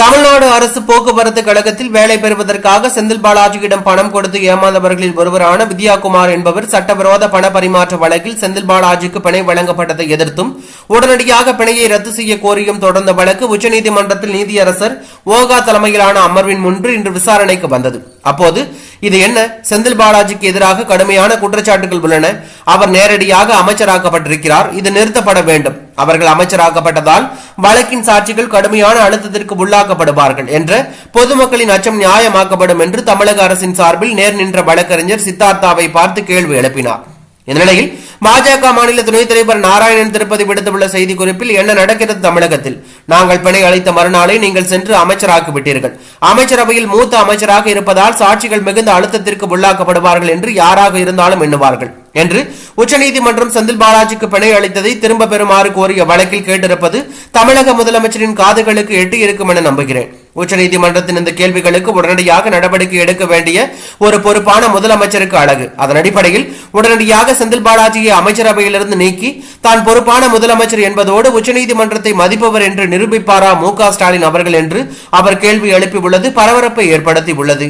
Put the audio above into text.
தமிழ்நாடு அரசு போக்குவரத்து கழகத்தில் வேலை பெறுவதற்காக செந்தில் பாலாஜியிடம் பணம் கொடுத்து ஏமாந்தவர்களில் ஒருவரான வித்யாகுமார் என்பவர் சட்டவிரோத பண பரிமாற்ற வழக்கில் செந்தில் பாலாஜிக்கு பிணை வழங்கப்பட்டதை எதிர்த்தும் உடனடியாக பிணையை ரத்து செய்ய கோரியும் தொடர்ந்த வழக்கு உச்சநீதிமன்றத்தில் நீதியரசர் ஓகா தலைமையிலான அமர்வின் முன்பு இன்று விசாரணைக்கு வந்தது. அப்போது இது என்ன? செந்தில் பாலாஜிக்கு எதிராக கடுமையான குற்றச்சாட்டுகள் உள்ளன. அவர் நேரடியாக அமைச்சராக்கப்பட்டிருக்கிறார். இது நிறுத்தப்பட வேண்டும். அவர்கள் அமைச்சராக்கப்பட்டதால் வழக்கின் சாட்சிகள் கடுமையான அழுத்தத்திற்கு உள்ளாக்கப்படுவார்கள் என்ற பொதுமக்களின் அச்சம் நியாயமாக்கப்படும் என்று தமிழக அரசின் சார்பில் நேர் நின்ற வழக்கறிஞர் சித்தார்த்தாவை பார்த்து கேள்வி எழுப்பினார். இந்த நிலையில் பாஜக மாநில துணைத் தலைவர் நாராயணன் திருப்பதி விடுத்துள்ள செய்தி குறிப்பில் என்ன நடக்கிறது தமிழகத்தில்? நாங்கள் பிணை அளித்த மறுநாளை நீங்கள் சென்று அமைச்சராக்கி விட்டீர்கள் அமைச்சரவையில் மூத்த அமைச்சராக இருப்பதால் சாட்சிகள் மிகுந்த அழுத்தத்திற்கு உள்ளாக்கப்படுவார்கள் என்று யாராக இருந்தாலும் எண்ணுவார்கள் என்று உச்சநீதிமன்றம் செந்தில் பாலாஜிக்கு பிணை அளித்ததை திரும்ப பெறுமாறு கோரிய வழக்கில் கேட்டிருப்பது தமிழக முதலமைச்சரின் காதுகளுக்கு எட்டி இருக்கும் என நம்புகிறேன். உச்சநீதிமன்றத்தின் இந்த கேள்விகளுக்கு உடனடியாக நடவடிக்கை எடுக்க வேண்டிய ஒரு பொறுப்பான முதலமைச்சருக்கு அழகு. அதன் அடிப்படையில் உடனடியாக செந்தில் பாலாஜியை அமைச்சரவையிலிருந்து நீக்கி தான் பொறுப்பான முதலமைச்சர் என்பதோடு உச்சநீதிமன்றத்தை மதிப்பவர் என்று நிரூபிப்பாரா மு ஸ்டாலின் அவர்கள் என்று அவர் கேள்வி எழுப்பியுள்ளது பரபரப்பை ஏற்படுத்தி உள்ளது